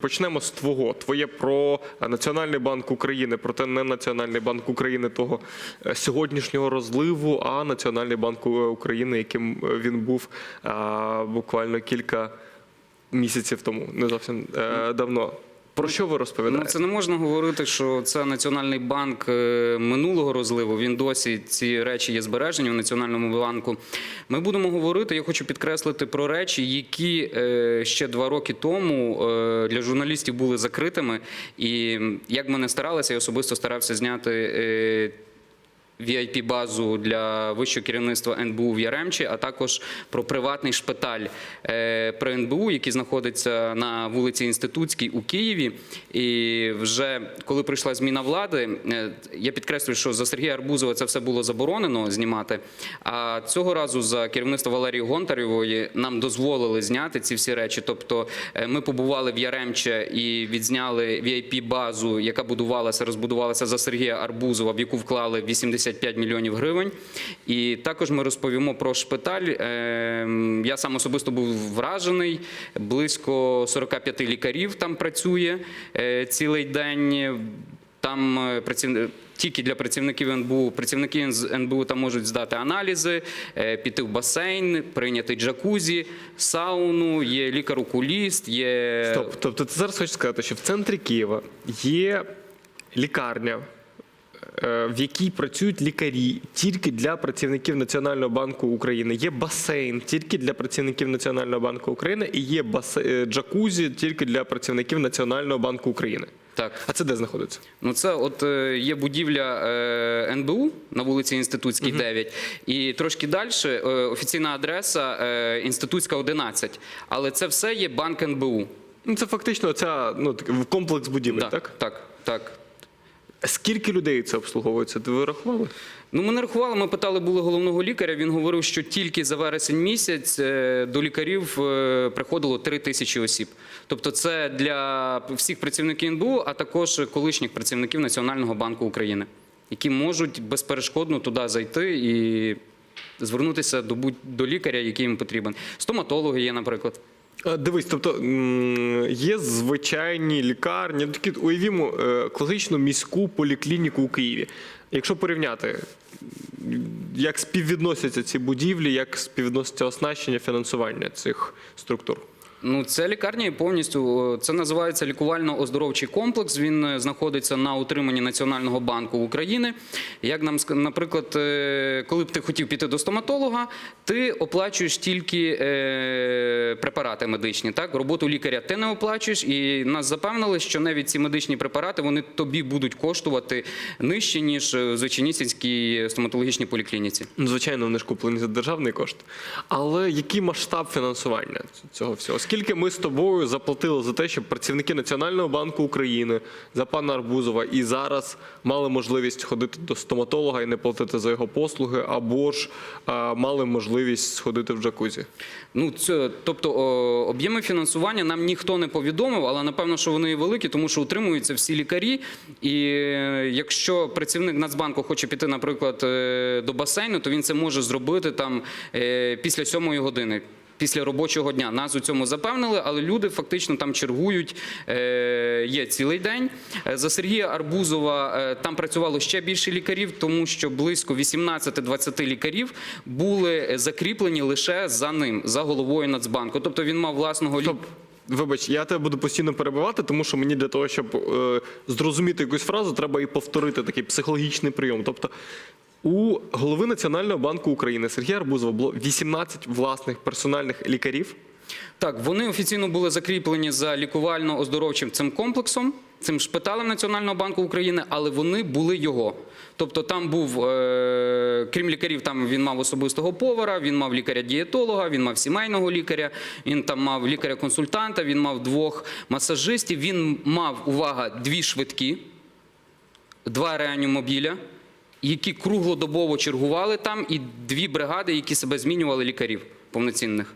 Почнемо з твого. Твоє про Національний банк України, проте не Національний банк України того е, сьогоднішнього розливу, а Національний банк України, яким е, він був е, буквально кілька місяців тому, не зовсім давно. Про що ви Ну, це не можна говорити, що це Національний банк е, минулого розливу. Він досі ці речі є збережені в Національному банку. Ми будемо говорити. Я хочу підкреслити про речі, які е, ще два роки тому е, для журналістів були закритими. І як ми не старалися, я особисто старався зняти. Е, VIP-базу для вищого керівництва НБУ в Яремчі, а також про приватний шпиталь е, при НБУ, який знаходиться на вулиці Інститутській у Києві. І вже коли прийшла зміна влади, е, я підкреслюю, що за Сергія Арбузова це все було заборонено знімати. А цього разу за керівництво Валерії Гонтарєвої нам дозволили зняти ці всі речі. Тобто е, ми побували в Яремче і відзняли VIP-базу, яка будувалася, розбудувалася за Сергія Арбузова, в яку вклали 85 мільйонів гривень. І також ми розповімо про шпиталь. Е, Я сам особисто був вражений. Близько 45 лікарів там працює е, цілий день. Там е, тільки для працівників НБУ. Працівники НБУ там можуть здати аналізи, е, піти в басейн, прийняти джакузі, сауну, є лікар-окуліст, є Стоп, тобто ти зараз хочеш сказати, що в центрі Києва є лікарня, в якій працюють лікарі тільки для працівників Національного банку України. Є басейн тільки для працівників Національного банку України і є е, джакузі тільки для працівників Національного банку України. так. А це де знаходиться? Ну, це от е, є будівля е, НБУ на вулиці Інститутській, 9, і трошки далі е, офіційна адреса е, Інститутська 11. Але це все є банк НБУ. Ну, це фактично ця ну комплекс будівель, Да, так? так, так. Скільки людей це обслуговується? Ви рахували? Ну, ми не рахували, ми питали були головного лікаря. Він говорив, що тільки за вересень місяць е, до лікарів е, приходило 3 тисячі осіб. Тобто, це для всіх працівників НБУ, а також колишніх працівників Національного банку України, які можуть безперешкодно туди зайти і звернутися до будь до лікаря, який їм потрібен. Стоматологи є, наприклад. А, Дивись, тобто є звичайні лікарні, ну, такі уявімо е, класичну міську поліклініку у Києві. Якщо порівняти, як співвідносяться ці будівлі, як співвідноситься оснащення фінансування цих структур? Ну, це лікарня повністю це називається лікувально-оздоровчий комплекс. Він е, знаходиться на утриманні Національного банку України. Як нам наприклад, е, коли б ти хотів піти до стоматолога, ти оплачуєш тільки е, препарати медичні. Так, роботу лікаря ти не оплачуєш, і нас запевнили, що навіть ці медичні препарати вони тобі будуть коштувати нижче ніж е, в звичайнісінській стоматологічній поліклініці. Ну, Звичайно, вони ж куплені за державний кошт. Але який масштаб фінансування цього всього? Скільки ми з тобою заплатили за те, щоб працівники Національного банку України за пана Арбузова і зараз мали можливість ходити до стоматолога і не платити за його послуги, або ж а, мали можливість сходити в джакузі? Ну, це, тобто о, об'єми фінансування нам ніхто не повідомив, але напевно, що вони великі, тому що утримуються всі лікарі. І е, якщо працівник Нацбанку хоче піти, наприклад, е, до басейну, то він це може зробити там е, після сьомої години. Після робочого дня нас у цьому запевнили, але люди фактично там чергують. Е, є цілий день. Е, За Сергія Арбузова е, там працювало ще більше лікарів, тому що близько 18-20 лікарів були закріплені лише за ним, за головою Нацбанку. Тобто він мав власного лікаря. Вибач, я тебе буду постійно перебивати, тому що мені для того, щоб е, зрозуміти якусь фразу, треба і повторити такий психологічний прийом. Тобто у голови Національного банку України Сергія Арбузова було 18 власних персональних лікарів. Так, вони офіційно були закріплені за лікувально-оздоровчим цим комплексом, цим шпиталем Національного банку України, але вони були його. Тобто там був, е, крім лікарів, там він мав особистого повара, він мав лікаря-дієтолога, він мав сімейного лікаря, він там мав лікаря-консультанта, він мав двох масажистів, він мав, увага, дві швидкі, два реанімобіля, які круглодобово чергували там, і дві бригади, які себе змінювали лікарів повноцінних.